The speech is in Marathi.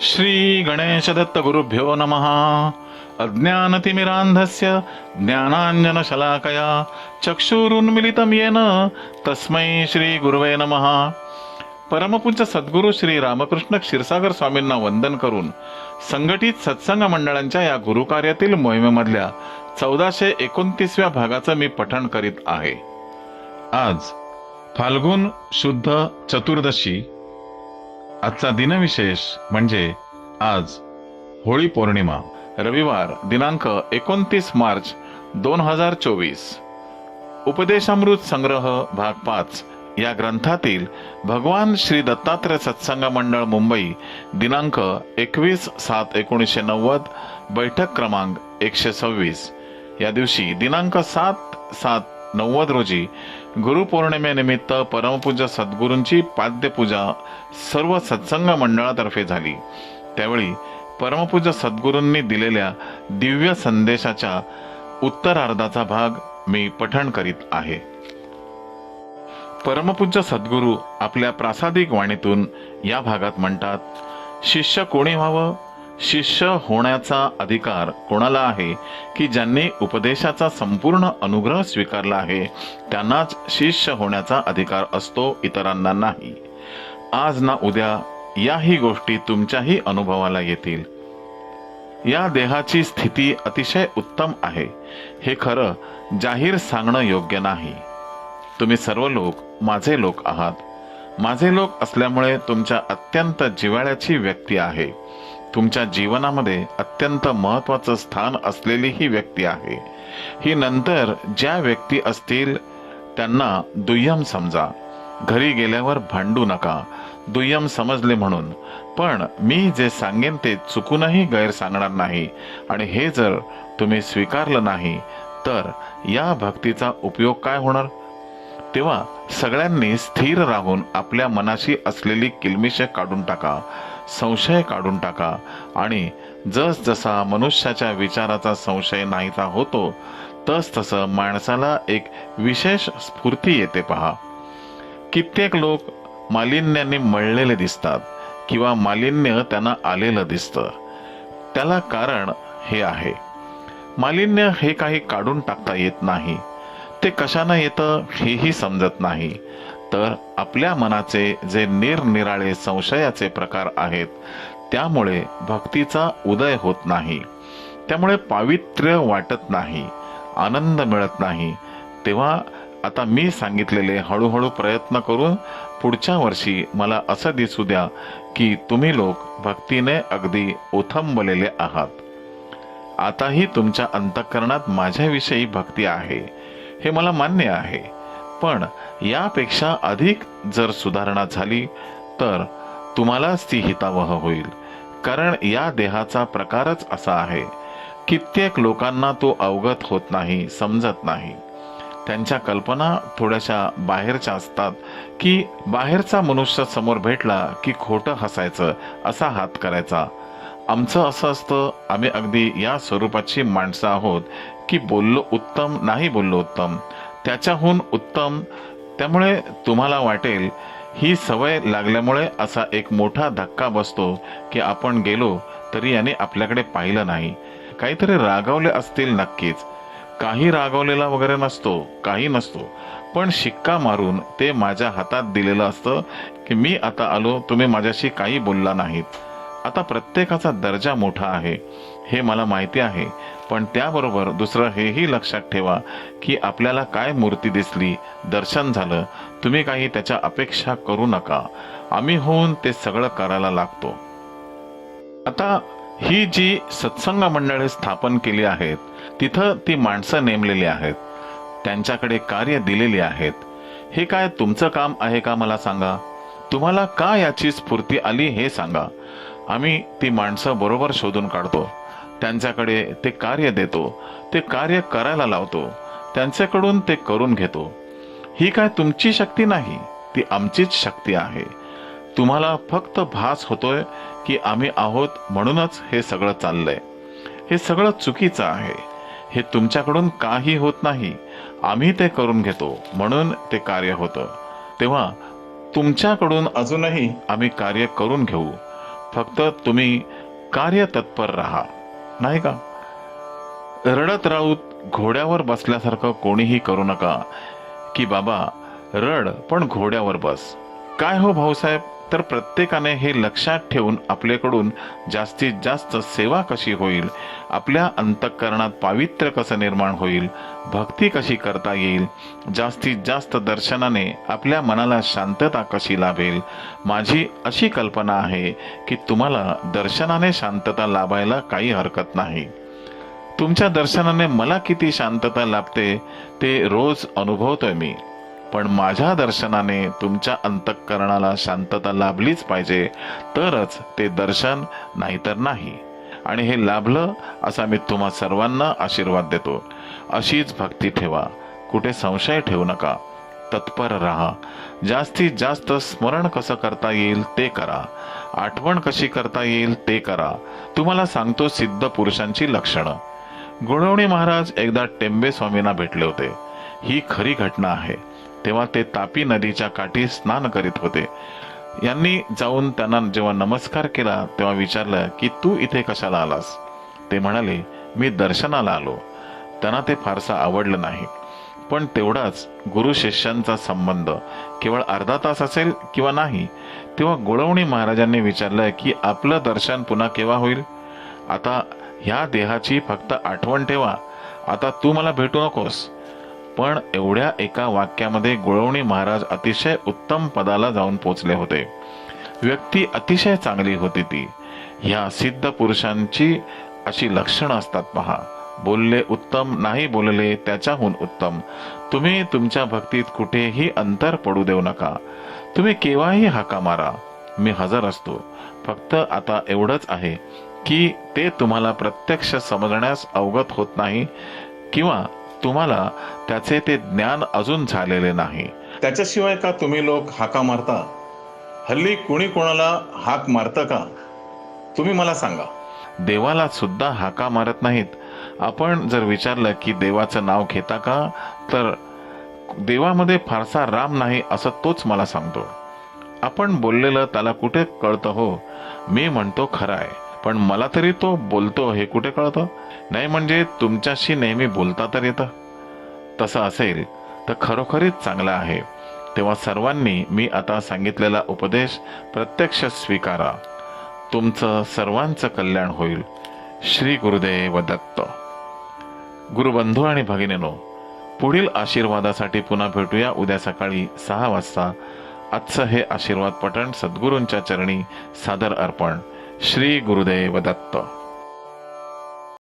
श्री गणेशदत्त गुरुभ्यो नमः। अज्ञानतिमिरान्धस्य ज्ञानाञ्जनशलाकया चक्षुरुन्मिलितं येन तस्मै श्री गुरुवे नमः। परमपूज्य सद्गुरू श्री रामकृष्ण क्षीरसागर स्वामींना वंदन करून संघटित सत्संग मंडळांच्या या गुरुकार्यातील मोहिमेमधल्या चौदाशे एकोणतीसव्या भागाचं मी पठण करीत आहे. आज फाल्गुन शुद्ध चतुर्दशी आजचा दिनविशेष म्हणजे आज होळी पौर्णिमा रविवार दिनांक एकोणतीस मार्च दोन हजार चोवीस. उपदेशामृत संग्रह भाग पाच या ग्रंथातील भगवान श्री दत्तात्रय सत्संग मंडळ मुंबई दिनांक एकवीस सात एकोणीसशे नव्वद बैठक क्रमांक एकशे सव्वीस. या दिवशी दिनांक सात सात नव्वद रोजी गुरुपौर्णिमेनिमित्त परमपूज्य सद्गुरूंची पाद्यपूजा सर्व सत्संग मंडळातर्फे झाली. त्यावेळी परमपूज्य सद्गुरूंनी दिलेल्या दिव्य संदेशाच्या उत्तरार्धाचा भाग मी पठण करीत आहे. परमपूज्य सद्गुरू आपल्या प्रासादिक वाणीतून या भागात म्हणतात शिष्य कोणी व्हावं? शिष्य होण्याचा अधिकार कोणाला आहे? की ज्यांनी उपदेशाचा संपूर्ण अनुग्रह स्वीकारला आहे त्यांनाच शिष्य होण्याचा अधिकार असतो इतरांना नाही. आज ना उद्या याही गोष्टी तुमच्याही अनुभवाला येतील. या देहाची स्थिती अतिशय उत्तम आहे. हे खरं जाहीर सांगणं योग्य नाही. तुम्ही सर्व लोक माझे लोक आहात. माझे लोक असल्यामुळे तुमच्या अत्यंत जिव्हाळ्याची व्यक्ती आहे. तुमच्या जीवनामध्ये अत्यंत महत्वाचं स्थान असलेली ही व्यक्ती आहे. ही नंतर ज्या व्यक्ती असतील त्यांना दुय्यम समजा. घरी गेल्यावर भांडू नका. दुय्यम समजले म्हणून. पण मी जे सांगेन ते चुकूनही गैर सांगणार नाही. आणि हे जर तुम्ही स्वीकारलं नाही तर या भक्तीचा उपयोग काय होणार? तेव्हा सगळ्यांनी स्थिर राहून आपल्या मनाशी असलेली किलमिशे काढून टाका संशय काढून टाका आणि जसजसा मनुष्याच्या विचाराचा संशय नाहीसा होतो तस तसं माणसाला एक विशेष स्फूर्ती येते पहा. कित्येक लोक मालिन्याने मळलेले दिसतात किंवा मालिन्य त्यांना आलेलं दिसतं. त्याला कारण हे आहे. मालिन्य हे काही काढून टाकता येत नाही. ते कशानं येतं हेही समजत नाही. तर आपल्या मनाचे जे निरनिराळे संशयाचे प्रकार आहेत त्यामुळे भक्तीचा उदय होत नाही. त्यामुळे पावित्र्य वाटत नाही आनंद मिळत नाही. तेव्हा आता मी सांगितलेले हळूहळू प्रयत्न करून पुढच्या वर्षी मला असं दिसू द्या की तुम्ही लोक भक्तीने अगदी ओथंबलेले आहात. आताही तुमच्या अंतःकरणात माझ्याविषयी भक्ती आहे. हे मला मान्य आहे. पण यापेक्षा अधिक जर सुधारणा झाली तर तुम्हालाच ती हितावह होईल. कारण या देहाचा प्रकारच असा आहे. कित्येक लोकांना तो अवगत होत नाही समजत नाही. त्यांच्या कल्पना थोड्याशा बाहेरच्या असतात की बाहेरचा मनुष्य समोर भेटला की खोटं हसायचं असा हात करायचा. आमचं असं असतं आम्ही अगदी या स्वरूपाची माणसं आहोत की बोललो उत्तम नाही बोललो उत्तम. त्याच्याहून उत्तम त्यामुळे तुम्हाला वाटेल ही सवय लागल्यामुळे असा एक मोठा धक्का बसतो की आपण गेलो तरी याने आपल्याकडे पाहिलं नाही. काहीतरी रागावले असतील नक्कीच. काही रागावलेला वगैरे नसतो काही नसतो. पण शिक्का मारून ते माझ्या हातात दिलेलं असतं की मी आता आलो तुम्ही माझ्याशी काही बोलला नाहीत. आता प्रत्येकाचा दर्जा मोठा आहे. हे मला माहिती आहे. पण त्याबरोबर दुसरं हेही लक्षात ठेवा की आपल्याला काय मूर्ती दिसली दर्शन झालं तुम्ही काही त्याच्या अपेक्षा करू नका. आम्ही होऊन ते सगळं करायला लागतो. आता ही जी सत्संग मंडळे स्थापन केली आहेत तिथं ती माणसं नेमलेली आहेत. त्यांच्याकडे कार्य दिलेली आहेत. हे काय तुमचं काम आहे का मला सांगा? तुम्हाला का याची स्फूर्ती आली हे सांगा. आम्ही ती माणसं बरोबर शोधून काढतो. त्यांच्याकडे ते कार्य देतो. ते कार्य करायला लावतो. त्यांच्याकडून ते करून घेतो. ही काय तुमची शक्ती नाही? ती आमचीच शक्ती आहे. तुम्हाला फक्त भास होतोय की आम्ही आहोत म्हणूनच हे सगळं चाललंय. हे सगळं चुकीचं आहे. हे तुमच्याकडून काही होत नाही. आम्ही ते करून घेतो म्हणून ते कार्य होतं. तेव्हा तुमच्याकडून अजूनही आम्ही कार्य करून घेऊ. फक्त तुम्ही कार्यतत्पर राहा. नाही का? रडत राहूत घोड्यावर बसल्यासारखं कोणीही करू नका. की बाबा रड पण घोड्यावर बस. काय हो भाऊसाहेब? तर प्रत्येकाने हे लक्षात ठेवून आपल्याकडून जास्तीत जास्त सेवा कशी होईल आपल्या अंतःकरणात पावित्र्य कसं निर्माण होईल भक्ती कशी करता येईल जास्तीत जास्त दर्शनाने आपल्या मनाला शांतता कशी लाभेल माझी अशी कल्पना आहे की तुम्हाला दर्शनाने शांतता लाभायला काही हरकत नाही. तुमच्या दर्शनाने मला किती शांतता लाभते ते रोज अनुभवतोय मी. पण माझ्या दर्शनाने तुमच्या अंतःकरणाला शांतता लाभलीच पाहिजे. तरच ते दर्शन नाहीतर नाही. आणि हे लाभलं असा मी तुम्हा सर्वांना आशीर्वाद देतो. अशीच भक्ती ठेवा. कुठे संशय ठेवू नका. तत्पर राहा. जास्तीत जास्त स्मरण कसं करता येईल ते करा. आठवण कशी करता येईल ते करा. तुम्हाला सांगतो सिद्ध पुरुषांची लक्षणं. गुणवणी महाराज एकदा टेंबे स्वामींना भेटले होते. ही खरी घटना आहे. तेव्हा ते तापी नदीच्या काठी स्नान करीत होते. यांनी जाऊन त्यांना जेव्हा नमस्कार केला तेव्हा विचारलं की तू इथे कशाला आलास? ते म्हणाले मी दर्शनाला आलो. त्यांना ते फारसं आवडलं नाही. पण तेवढाच गुरु शिष्यांचा संबंध केवळ अर्धा तास असेल किंवा नाही तेव्हा गुळवणी महाराजांनी विचारलं की आपलं दर्शन पुन्हा केव्हा होईल? आता ह्या देहाची फक्त आठवण ठेवा. आता तू मला भेटू नकोस. पण एवढ्या एका वाक्यामध्ये गुळवणी महाराज अतिशय उत्तम पदाला जाऊन पोचले होते. व्यक्ती अतिशय चांगली होती ती. ह्या सिद्ध पुरुषांची अशी लक्षणं असतात पहा. बोलले उत्तम नाही बोलले त्याच्याहून उत्तम. तुम्ही तुमच्या भक्तीत कुठेही अंतर पडू देऊ नका. तुम्ही केव्हाही हाका मारा. मी हजर असतो. फक्त आता एवढंच आहे की ते तुम्हाला प्रत्यक्ष समजण्यास अवगत होत नाही किंवा तुम्हाला त्याचे ते ज्ञान अजून झालेले नाही. त्याच्याशिवाय का तुम्ही लोक हाका मारता? हल्ली कुणी कोणाला हाक मारतं का? तुम्ही मला सांगा. देवाला सुद्धा हाका मारत नाहीत. आपण जर विचारलं की देवाचं नाव घेता का तर देवामध्ये फारसा राम नाही असं तोच मला सांगतो. आपण बोललेलं त्याला कुठे कळतं हो? मी म्हणतो खरं आहे. पण मला तरी तो बोलतो हे कुठे कळतं? नाही म्हणजे तुमच्याशी नेहमी बोलता तर येतं. तसं असेल तर खरोखरीच चांगलं आहे. तेव्हा सर्वांनी मी आता सांगितलेला उपदेश प्रत्यक्ष स्वीकारा. तुमचं सर्वांचं कल्याण होईल. श्री गुरुदेव दत्त. गुरुबंधू आणि भगिनीनो पुढील आशीर्वादासाठी पुन्हा भेटूया उद्या सकाळी सहा वाजता. आजचं हे आशीर्वाद पठण सद्गुरूंच्या चरणी सादर अर्पण. श्री गुरुदेव दत्त.